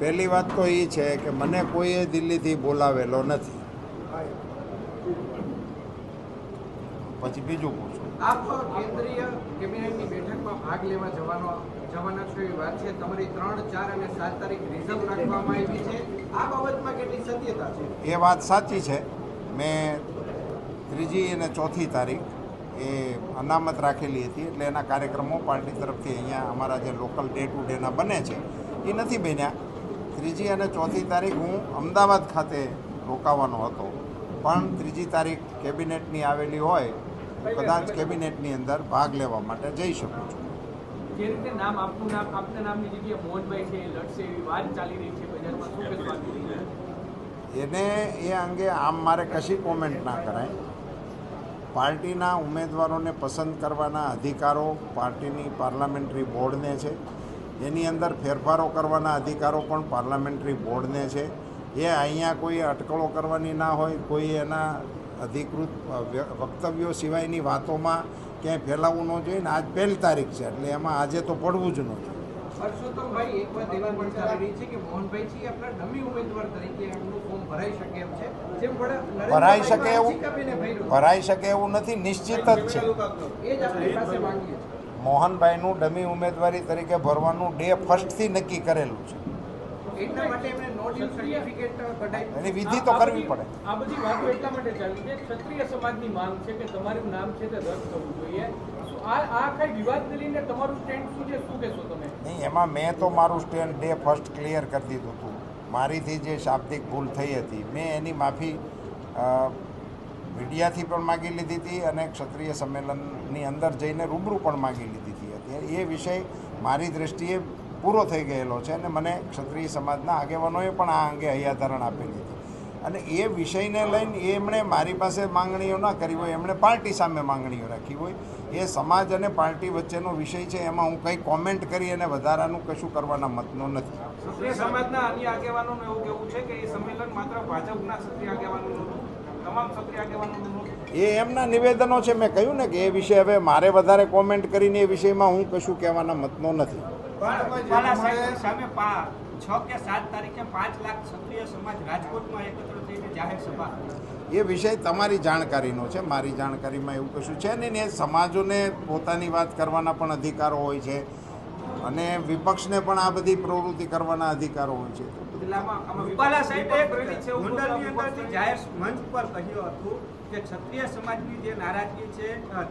પહેલી વાત તો એ છે કે મને કોઈએ દિલ્હીથી બોલાવેલો નથી. પછી બીજું પૂછો. આપ કેન્દ્રીય કેબિનેટની બેઠકમાં ભાગ લેવા જવાનો જવાના છો એ વાત છે. તમારી ત્રણ ચાર અને સાત તારીખ રિઝર્વ રાખવામાં આવી છે. આ બાબતમાં કેટલી સત્યતા છે? એ વાત સાચી છે. મેં ત્રીજી અને ચોથી તારીખ એ અનામત રાખેલી હતી એટલે એના કાર્યક્રમો પાર્ટી તરફથી અહીંયા અમારા જે લોકલ ડે ટુ ડેના બને છે એ નથી બન્યા. ત્રીજી અને ચોથી તારીખ હું અમદાવાદ ખાતે રોકાવાનો હતો. પણ ત્રીજી તારીખ કેબિનેટની આવેલી હોય કદાચ કેબિનેટની અંદર ભાગ લેવા માટે જઈ શકું છું. જે રીતે નામ આપનું નામ આપના નામની જગ્યાએ મોહનભાઈ છે લડશે એવી વાત ચાલી રહી છે બજારમાં. શું કહેશો આ વિશે? એને એ અંગે આમ મારે કશી કોમેન્ટ ના કરાય. પાર્ટીના ઉમેદવારોને પસંદ કરવાના અધિકારો પાર્ટીની પાર્લામેન્ટરી બોર્ડને છે. એની અંદર ફેરફારો કરવાના અધિકારો પણ પાર્લામેન્ટરી બોર્ડને છે. એ અહીંયા કોઈ અટકળો કરવાની ના હોય કોઈ એના અધિકૃત વક્તવ્યો સિવાયની વાતોમાં ક્યાંય ફેલાવવું ન જોઈએ ને આજ પહેલી તારીખ છે એટલે એમાં આજે તો પડવું જ ન જોઈએ. પરસોત્તમભાઈ એક વાત એવી પણ ચાલી રહી છે કે મોહનભાઈ છે આપણા ડમી ઉમેદવાર તરીકે એમનું ફોર્મ ભરાઈ શકે એમ છે. જેમ ભરાઈ શકે એવું. ભરાઈ શકે એવું નથી નિશ્ચિત જ છે એ જ આપણી પાસે માંગીએ છીએ. મોહનભાઈનું ડમી ઉમેદવારી તરીકે ભરવાનું ડે ફર્સ્ટથી નક્કી કરેલું છે. એની વિધિ તો કરવી પડે. આ બધી વાતો એટલા માટે ચાલી છે. ક્ષત્રિય સમાજની માંગ છે કે તમારું નામ છે તે રદ થવું જોઈએ. શું આ આ કઈ વિવાદને લઈને તમારું સ્ટેન્ડ શું છે? શું કહેશો તમે? નહીં એમાં મેં તો મારું સ્ટેન્ડ ડે ફર્સ્ટ ક્લિયર કરી દીધું હતું. મારીથી જે શાબ્દિક ભૂલ થઈ હતી મેં એની માફી મીડિયાથી પણ માગી લીધી હતી અને ક્ષત્રિય સંમેલનની અંદર જઈને રૂબરૂ પણ માગી લીધી હતી. અત્યારે એ વિષય મારી દૃષ્ટિએ પૂરો થઈ ગયેલો છે અને મને ક્ષત્રિય સમાજના આગેવાનોએ પણ આ અંગે હૈયાધારણ આપેલી હતી. અને એ વિષયને લઈને એમણે મારી પાસે માંગણીઓ ના કરી હોય, એમણે પાર્ટી સામે માંગણીઓ રાખી હોય, એ સમાજ અને પાર્ટી વચ્ચેનો વિષય છે, એમાં હું કંઈ કોમેન્ટ કરી અને વધારાનું કશું કરવાના મતનો નથી. સમાજના અન્ય આગેવાનોનું એવું કહેવું છે કે એ સંમેલન માત્ર ભાજપના ક્ષત્રિય આગેવાનોનું એ એમના નિવેદનો છે. મેં કહ્યું ને કે એ વિશે હવે મારે વધારે કોમેન્ટ કરીને એ વિષયમાં હું કશું કહેવાના મતનો નથી. રૂપાલા સાહેબ સામે પા છ કે સાત તારીખે પાંચ લાખ ક્ષત્રિય સમાજ રાજકોટમાં એકત્ર થઈને જાહેર સભા એ વિષય તમારી જાણકારીનો છે. મારી જાણકારીમાં એવું કશું છે નહીં ને એ સમાજોને પોતાની વાત કરવાના પણ અધિકારો હોય છે. અને વિપક્ષને પણ આ બધી પ્રવૃત્તિ કરવાના અધિકારો હોય છે. જિલ્લામાં આમાં રૂપાલા સાહેબે ગોંડલની અંદરથી જાહેર મંચ પર કહ્યું હતું કે ક્ષત્રિય સમાજની જે નારાજગી છે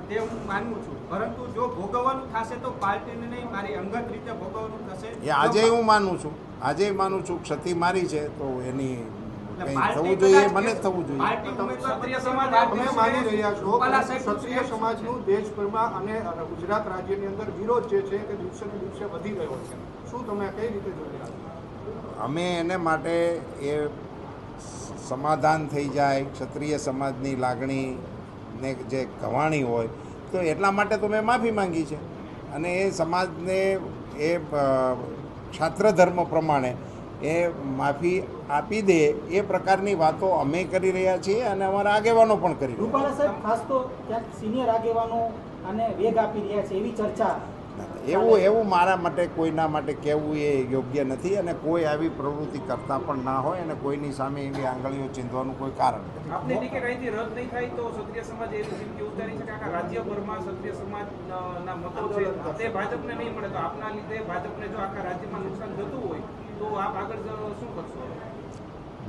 તે હું માનું છું. પરંતુ જો ભોગવવાનું થશે તો પાર્ટીને નહીં મારી અંગત રીતે ભોગવવાનું થશે. એ આજે હું માનું છું. આજે માનું છું ક્ષતિ મારી છે તો એની થવું જોઈએ મને જ થવું જોઈએ. તમે માની રહ્યા છો. ક્ષત્રિય સમાજનું દેશભરમાં અને ગુજરાત રાજ્યની અંદર વિરોધ જે છે તે દિવસે ને દિવસે વધી રહ્યો છે. શું તમે કઈ રીતે જોઈ રહ્યા અમે એને માટે એ સમાધાન થઈ જાય ક્ષત્રિય સમાજની લાગણીને જે કવાણી હોય તો એટલા માટે તો મેં માફી માંગી છે. અને એ સમાજને એ છાત્ર ધર્મ પ્રમાણે એ માફી આપી દે એ પ્રકારની વાતો અમે કરી રહ્યા છીએ અને અમારા આગેવાનો પણ કરી રહ્યા રૂપાલા સાહેબ ખાસ તો સિનિયર આગેવાનો અને વેગ આપી રહ્યા છે એવી ચર્ચા. એવું એવું મારા માટે કોઈના માટે કહેવું એ યોગ્ય નથી અને કોઈ આવી પ્રવૃત્તિ કરતા પણ ના હોય અને કોઈની સામે એવી આંગળીઓ ચીંધવાનું કોઈ કારણ નથી. આપને કે અહીંથી રદ નહીં થાય તો ક્ષત્રિય સમાજ એવી ચીમકી ઉતારી છે કે આખા રાજ્યભરમાં ક્ષત્રિય સમાજ ના મતો છે. તે ભાજપને નહીં મળે તો આપના લીધે ભાજપને જો આખા રાજ્યમાં નુકસાન થતું હોય તો આપ આગળ જ શું કરશો?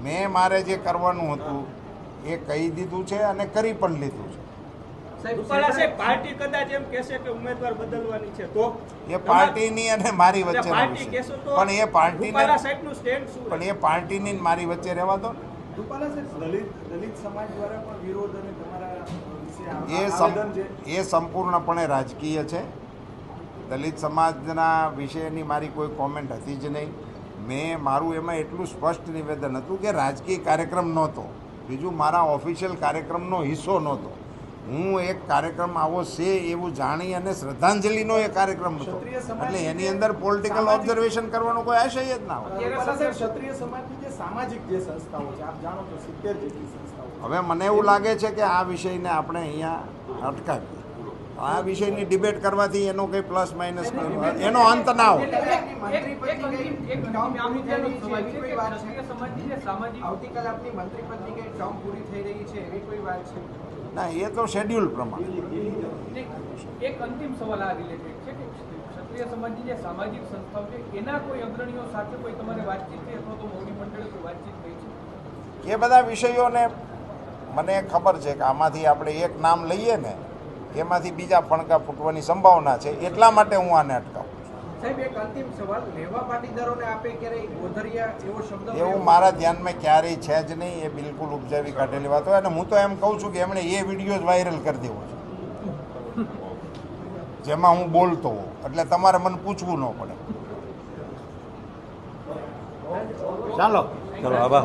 મેં મારે જે કરવાનું હતું એ કહી દીધું છે અને કરી પણ લીધું છે. સાહેબ રૂપાલા સાહેબ પાર્ટી કદાચ એમ કહેશે કે ઉમેદવાર બદલવાની છે તો? એ પાર્ટીની અને મારી વચ્ચે પાર્ટી પણ એ પાર્ટીને રૂપાલા સાહેબનું સ્ટેન્ડ શું પણ એ પાર્ટીની મારી વચ્ચે રહેવા દો ને. રૂપાલા સાહેબ દલિત દલિત સમાજ દ્વારા પણ વિરોધ અને તમારા વિશે એ એ સંપૂર્ણપણે રાજકીય છે. દલિત સમાજના વિષયની મારી કોઈ કોમેન્ટ હતી જ નહીં. મેં મારું એમાં એટલું સ્પષ્ટ નિવેદન હતું કે રાજકીય કાર્યક્રમ નહોતો. બીજું મારા ઓફિશિયલ કાર્યક્રમનો હિસ્સો નહોતો. હું એક કાર્યક્રમ આવો છે એવું જાણી અને શ્રદ્ધાંજલિનો એ કાર્યક્રમ હતો. એટલે એની અંદર પોલિટિકલ ઓબ્ઝર્વેશન કરવાનો કોઈ આશય જ ના હોય. ક્ષત્રિય સમાજની જે સામાજિક જે સંસ્થાઓ છે આપ જાણો છો સિત્તેર જેટલી સંસ્થાઓ હવે મને એવું લાગે છે કે આ વિષયને આપણે અહીંયા અટકાવીએ. આ વિષયની ડિબેટ કરવાથી એનો કંઈ પ્લસ માઇનસ એનો અંત ના હોય ના એ તો શેડ્યુલ પ્રમાણે એક- એક અંતિમ સવાલ આ રિલેટેડ છે કે ક્ષત્રિય સમાજની જે સામાજિક સંસ્થાઓ છે એના કોઈ અગ્રણીઓ સાથે કોઈ તમારે વાતચીત થઈ અથવા તો મોવડી મંડળે કોઈ વાતચીત થઈ છે એ બધા વિષયોને મને ખબર છે કે આમાંથી આપણે એક નામ લઈએ ને એમાંથી બીજા ફણકા ફૂટવાની સંભાવના છે. એટલા માટે હું આને અટકાવું સાહેબ એક અંતિમ સવાલ. લેવા પાટીદારોને આપે ક્યારેય ગોધરિયા એવો શબ્દ એવું મારા ધ્યાનમાં ક્યારેય છે જ નહીં. એ બિલકુલ ઉપજાવી કાઢેલી વાત હોય. અને હું તો એમ કહું છું કે એમણે એ વીડિયો જ વાયરલ કરી દેવો છે. જેમાં હું બોલતો હોઉં. એટલે તમારે મને પૂછવું ન પડે. ચાલો. ચાલો આભાર.